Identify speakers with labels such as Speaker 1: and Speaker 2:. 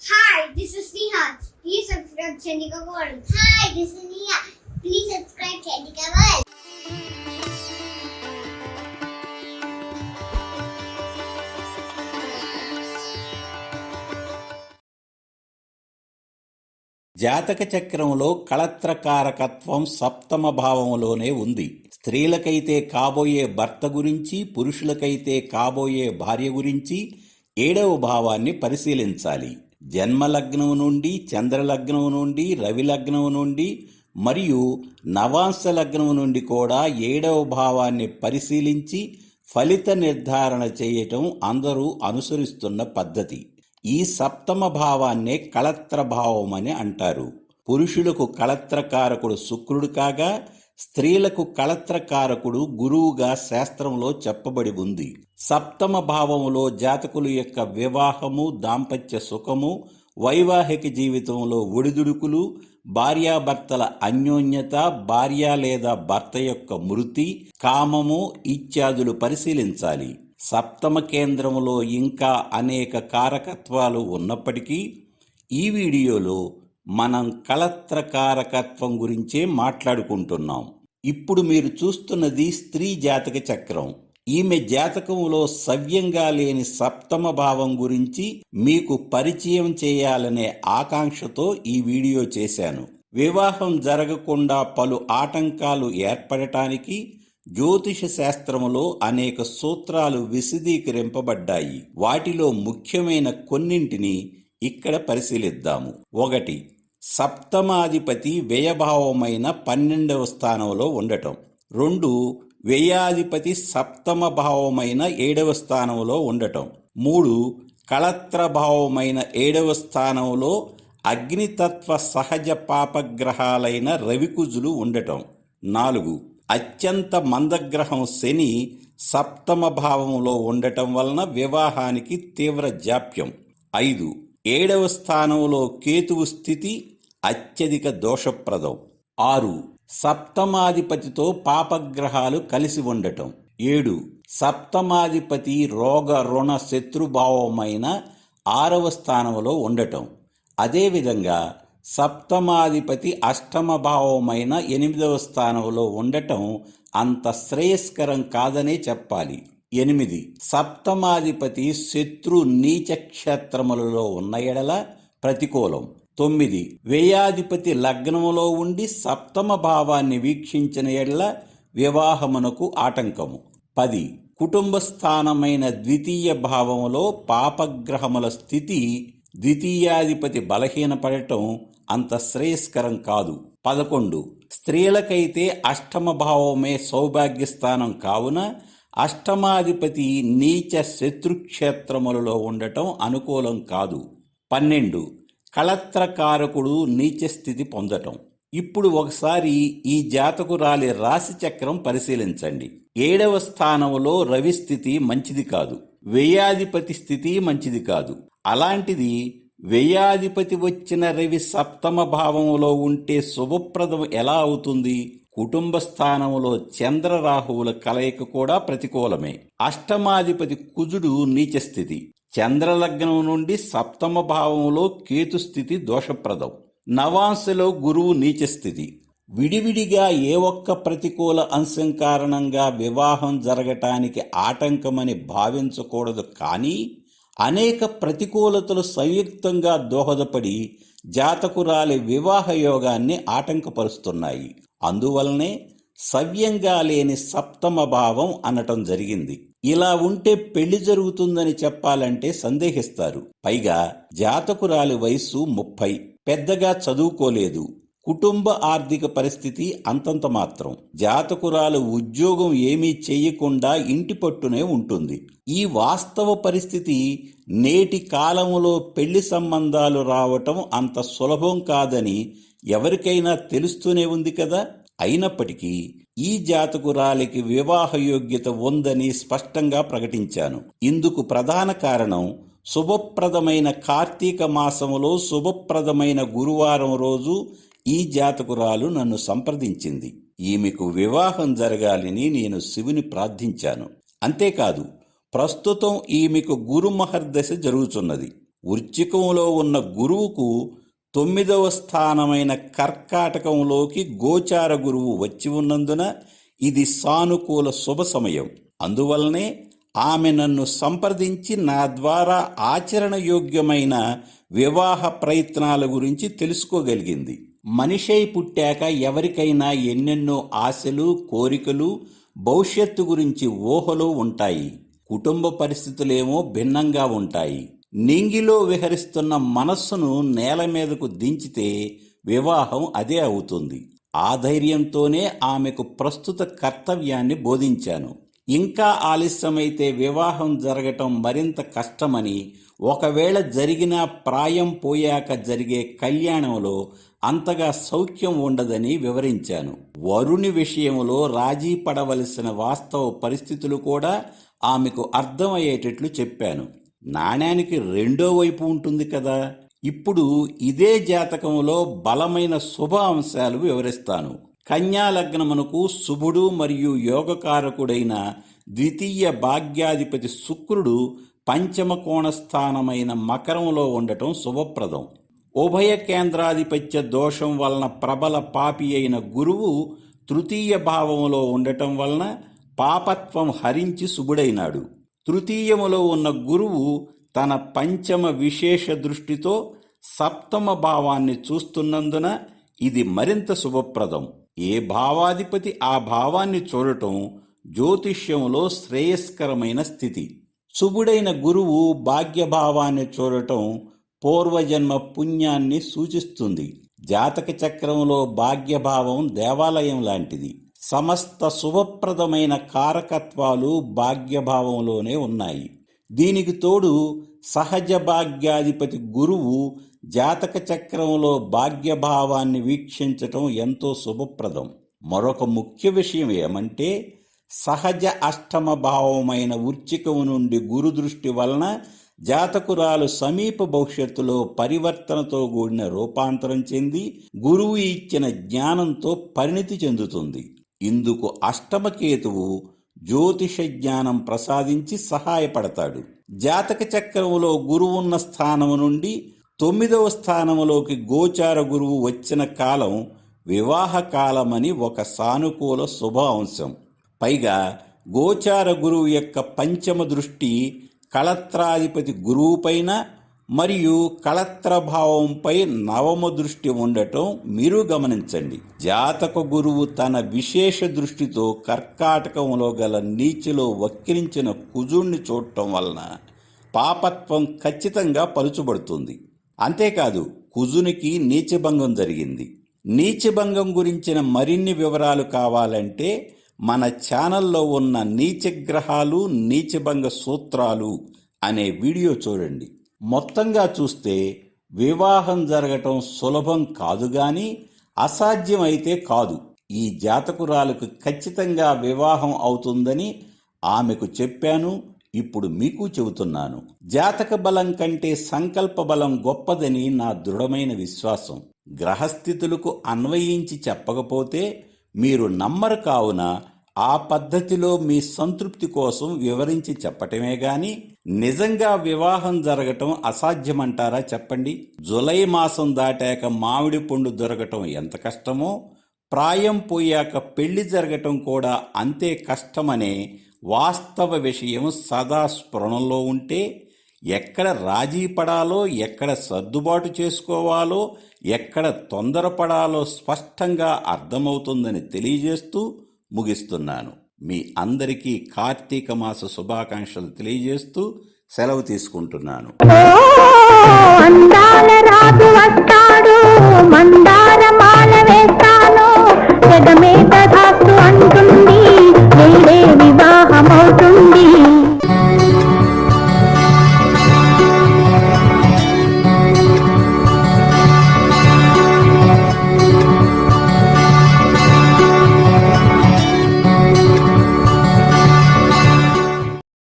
Speaker 1: Hi, this is Neha. Please subscribe Chandika World. Hi, this is Neha. Please subscribe Chandika World.
Speaker 2: జాతక చక్రంలో కళత్రకారకత్వం సప్తమ భావంలోనే ఉంది స్త్రీలకైతే కాబోయే భర్త గురించి పురుషులకైతే కాబోయే భార్య గురించి ఏడవ భావాన్ని పరిశీలించాలి జన్మలగ్నం నుండి చంద్రలగ్నం నుండి రవి లగ్నం నుండి మరియు నవాంశ లగ్నం నుండి కూడా ఏడవ భావాన్ని పరిశీలించి ఫలిత నిర్ధారణ చేయటం అందరూ అనుసరిస్తున్న పద్ధతి. ఈ సప్తమ భావాన్నే కళత్ర భావం అని అంటారు. పురుషులకు కళత్రకారకుడు శుక్రుడు కాగా స్త్రీలకు కళత్రకారకుడు గురువుగా శాస్త్రంలో చెప్పబడి ఉంది. సప్తమ భావములో జాతకుల యొక్క వివాహము దాంపత్య సుఖము వైవాహిక జీవితంలో ఒడిదుడుకులు భార్యాభర్తల అన్యోన్యత భార్య లేదా భర్త యొక్క మృతి కామము ఇత్యాదులు పరిశీలించాలి. సప్తమ కేంద్రములో ఇంకా అనేక కారకత్వాలు ఉన్నప్పటికీ ఈ వీడియోలో మనం కళత్రకారకత్వం గురించే మాట్లాడుకుంటున్నాం. ఇప్పుడు మీరు చూస్తున్నది స్త్రీ జాతక చక్రం. ఈమె జాతకంలో సవ్యంగా లేని సప్తమ భావం గురించి మీకు పరిచయం చేయాలనే ఆకాంక్షతో ఈ వీడియో చేశాను. వివాహం జరగకుండా పలు ఆటంకాలు ఏర్పడటానికి జ్యోతిష శాస్త్రములో అనేక సూత్రాలు విశదీకరింపబడ్డాయి. వాటిలో ముఖ్యమైన కొన్నింటిని ఇక్కడ పరిశీలిద్దాము. ఒకటి సప్తమాధిపతి వ్యయభావమైన పన్నెండవ స్థానంలో ఉండటం. రెండు వ్యయాధిపతి సప్తమ భావమైన ఏడవ స్థానంలో ఉండటం. మూడు కళత్ర భావమైన ఏడవ స్థానంలో అగ్నితత్వ సహజ పాపగ్రహాలైన రవికుజులు ఉండటం. నాలుగు అత్యంత మందగ్రహం శని సప్తమ భావంలో ఉండటం వలన వివాహానికి తీవ్ర జాప్యం. ఐదు ఏడవ స్థానంలో కేతువు స్థితి అత్యధిక దోషప్రదం. ఆరు సప్తమాధిపతితో పాపగ్రహాలు కలిసి ఉండటం. ఏడు సప్తమాధిపతి రోగ రుణ శత్రుభావమైన ఆరవ స్థానంలో ఉండటం. అదేవిధంగా సప్తమాధిపతి అష్టమ భావమైన ఎనిమిదవ స్థానంలో ఉండటం అంత శ్రేయస్కరం కాదనే చెప్పాలి. ఎనిమిది సప్తమాధిపతి శత్రు నీచ క్షేత్రములలో ఉన్న ఎడల ప్రతికూలం. తొమ్మిది. వ్యయాధిపతి లగ్నములో ఉండి సప్తమ భావాన్ని వీక్షించిన ఎడ్ల వివాహమునకు ఆటంకము. పది. కుటుంబ స్థానమైన ద్వితీయ భావములో పాపగ్రహముల స్థితి ద్వితీయాధిపతి బలహీనపడటం అంత శ్రేయస్కరం కాదు. పదకొండు. స్త్రీలకైతే అష్టమ భావమే సౌభాగ్యస్థానం కావున అష్టమాధిపతి నీచ శత్రుక్షేత్రములలో ఉండటం అనుకూలం కాదు. పన్నెండు. కళత్రకారకుడు నీచ స్థితి పొందటం. ఇప్పుడు ఒకసారి ఈ జాతకురాలి రాశి చక్రం పరిశీలించండి. ఏడవ స్థానంలో రవి స్థితి మంచిది కాదు. వ్యయాధిపతి స్థితి మంచిది కాదు. అలాంటిది వ్యయాధిపతి వచ్చిన రవి సప్తమ భావంలో ఉంటే శుభప్రదం ఎలా అవుతుంది? కుటుంబ స్థానంలో చంద్రరాహువుల కలయిక కూడా ప్రతికూలమే. అష్టమాధిపతి కుజుడు నీచస్థితి చంద్రలగ్నం నుండి సప్తమ భావంలో కేతు స్థితి దోషప్రదం. నవాంశలో గురువు నీచ స్థితి విడివిడిగా ఏ ఒక్క ప్రతికూల అంశం కారణంగా వివాహం జరగటానికి ఆటంకమని భావించకూడదు కానీ అనేక ప్రతికూలతలు సంయుక్తంగా దోహదపడి జాతకురాలి వివాహ యోగాన్ని ఆటంకపరుస్తున్నాయి. అందువలనే సవ్యంగా లేని సప్తమ భావం అనటం జరిగింది. ఇలా ఉంటే పెళ్ళి జరుగుతుందని చెప్పాలంటే సందేహిస్తారు. పైగా జాతకురాలి వయస్సు ముప్పై. పెద్దగా చదువుకోలేదు. కుటుంబ ఆర్థిక పరిస్థితి అంతంత మాత్రం. జాతకురాలు ఉద్యోగం ఏమీ చేయకుండా ఇంటి పట్టునే ఉంటుంది. ఈ వాస్తవ పరిస్థితి నేటి కాలంలో పెళ్ళి సంబంధాలు రావటం అంత సులభం కాదని ఎవరికైనా తెలుస్తూనే ఉంది కదా? అయినప్పటికీ ఈ జాతకురాలికి వివాహ యోగ్యత ఉందని స్పష్టంగా ప్రకటించాను. ఇందుకు ప్రధాన కారణం శుభప్రదమైన కార్తీక మాసములో శుభప్రదమైన గురువారం రోజు ఈ జాతకురాలు నన్ను సంప్రదించింది. ఈమెకు వివాహం జరగాలని నేను శివుని ప్రార్థించాను. అంతేకాదు ప్రస్తుతం ఈమెకు గురుమహర్దశ జరుగుతున్నది. వృచ్చికంలో ఉన్న గురువుకు తొమ్మిదవ స్థానమైన కర్కాటకంలోకి గోచార గురువు వచ్చి ఉన్నందున ఇది సానుకూల శుభ సమయం. అందువల్లనే ఆమె నన్ను సంప్రదించి నా ద్వారా ఆచరణ యోగ్యమైన వివాహ ప్రయత్నాల గురించి తెలుసుకోగలిగింది. మనిషై పుట్టాక ఎవరికైనా ఎన్నెన్నో ఆశలు కోరికలు భవిష్యత్తు గురించి ఊహలు ఉంటాయి. కుటుంబ పరిస్థితులేమో భిన్నంగా ఉంటాయి. నింగిలో విహరిస్తున్న మనస్సును నేల మీదకు దించితే వివాహం అదే అవుతుంది. ఆ ధైర్యంతోనే ఆమెకు ప్రస్తుత కర్తవ్యాన్ని బోధించాను. ఇంకా ఆలస్యమైతే వివాహం జరగటం మరింత కష్టమని ఒకవేళ జరిగిన ప్రాయం పోయాక జరిగే కళ్యాణంలో అంతగా సౌఖ్యం ఉండదని వివరించాను. వరుణి విషయంలో రాజీ పడవలసిన వాస్తవ పరిస్థితులు కూడా ఆమెకు అర్థమయ్యేటట్లు చెప్పాను. నాణ్యానికి రెండో వైపు ఉంటుంది కదా. ఇప్పుడు ఇదే జాతకంలో బలమైన శుభ అంశాలు వివరిస్తాను. కన్యాలగ్నమునకు శుభుడు మరియు యోగకారకుడైన ద్వితీయ భాగ్యాధిపతి శుక్రుడు పంచమ కోణ స్థానమైన మకరంలో ఉండటం శుభప్రదం. ఉభయ కేంద్రాధిపత్య దోషం వలన ప్రబల పాపి అయిన గురువు తృతీయ భావంలో ఉండటం వలన పాపత్వం హరించి శుభుడైనాడు. తృతీయములో ఉన్న గురువు తన పంచమ విశేష దృష్టితో సప్తమ భావాన్ని చూస్తున్నందున ఇది మరింత శుభప్రదం. ఏ భావాధిపతి ఆ భావాన్ని చూడటం జ్యోతిష్యంలో శ్రేయస్కరమైన స్థితి. శుభుడైన గురువు భాగ్యభావాన్ని చూడటం పూర్వజన్మ పుణ్యాన్ని సూచిస్తుంది. జాతక చక్రంలో భాగ్యభావం దేవాలయం లాంటిది. సమస్త శుభప్రదమైన కారకత్వాలు భాగ్యభావంలోనే ఉన్నాయి. దీనికి తోడు సహజ భాగ్యాధిపతి గురువు జాతక చక్రంలో భాగ్యభావాన్ని వీక్షించటం ఎంతో శుభప్రదం. మరొక ముఖ్య విషయం ఏమంటే సహజ అష్టమ భావమైన వృచ్చికము నుండి గురు దృష్టి వలన జాతకురాలు సమీప భవిష్యత్తులో పరివర్తనతో కూడిన రూపాంతరం చెంది గురువు ఇచ్చిన జ్ఞానంతో పరిణితి చెందుతుంది. ఇందుకు అష్టమకేతువు జ్యోతిష జ్ఞానం ప్రసాదించి సహాయపడతాడు. జాతక చక్రములో గురువున్న స్థానము నుండి తొమ్మిదవ స్థానములోకి గోచార గురువు వచ్చిన కాలం వివాహ కాలమని ఒక సానుకూల శుభ అంశం పైగా గోచార గురువు యొక్క పంచమ దృష్టి కళత్రాధిపతి గురువుపైన మరియు కళత్రభావంపై నవమ దృష్టి ఉండటం మీరు గమనించండి. జాతక గురువు తన విశేష దృష్టితో కర్కాటకంలో గల నీచిలో వక్రించిన కుజుణ్ణి చూడటం వలన పాపత్వం ఖచ్చితంగా పలుచబడుతుంది. అంతేకాదు కుజునికి నీచభంగం జరిగింది. నీచభంగం గురించిన మరిన్ని వివరాలు కావాలంటే మన ఛానల్లో ఉన్న నీచగ్రహాలు నీచభంగ సూత్రాలు అనే వీడియో చూడండి. మొత్తంగా చూస్తే వివాహం జరగటం సులభం కాదు గాని అసాధ్యమైతే కాదు. ఈ జాతకురాలకు ఖచ్చితంగా వివాహం అవుతుందని ఆమెకు చెప్పాను ఇప్పుడు మీకు చెబుతున్నాను. జాతక బలం కంటే సంకల్ప బలం గొప్పదని నా దృఢమైన విశ్వాసం. గ్రహస్థితులకు అన్వయించి చెప్పకపోతే మీరు నమ్మరు కావున ఆ పద్ధతిలో మీ సంతృప్తి కోసం వివరించి చెప్పటమే గాని నిజంగా వివాహం జరగటం అసాధ్యమంటారా చెప్పండి? జులై మాసం దాటాక మామిడి పండు దొరకటం ఎంత కష్టమో ప్రాయం పోయాక పెళ్ళి జరగటం కూడా అంతే కష్టమనే వాస్తవ విషయం సదా స్ఫురణలో ఉంటే ఎక్కడ రాజీ పడాలో ఎక్కడ సర్దుబాటు చేసుకోవాలో ఎక్కడ తొందరపడాలో స్పష్టంగా అర్థమవుతుందని తెలియజేస్తూ ముగిస్తున్నాను. మీ అందరికీ కార్తీక మాస శుభాకాంక్షలు తెలియజేస్తూ సెలవు తీసుకుంటున్నాను.
Speaker 3: అంటుంది.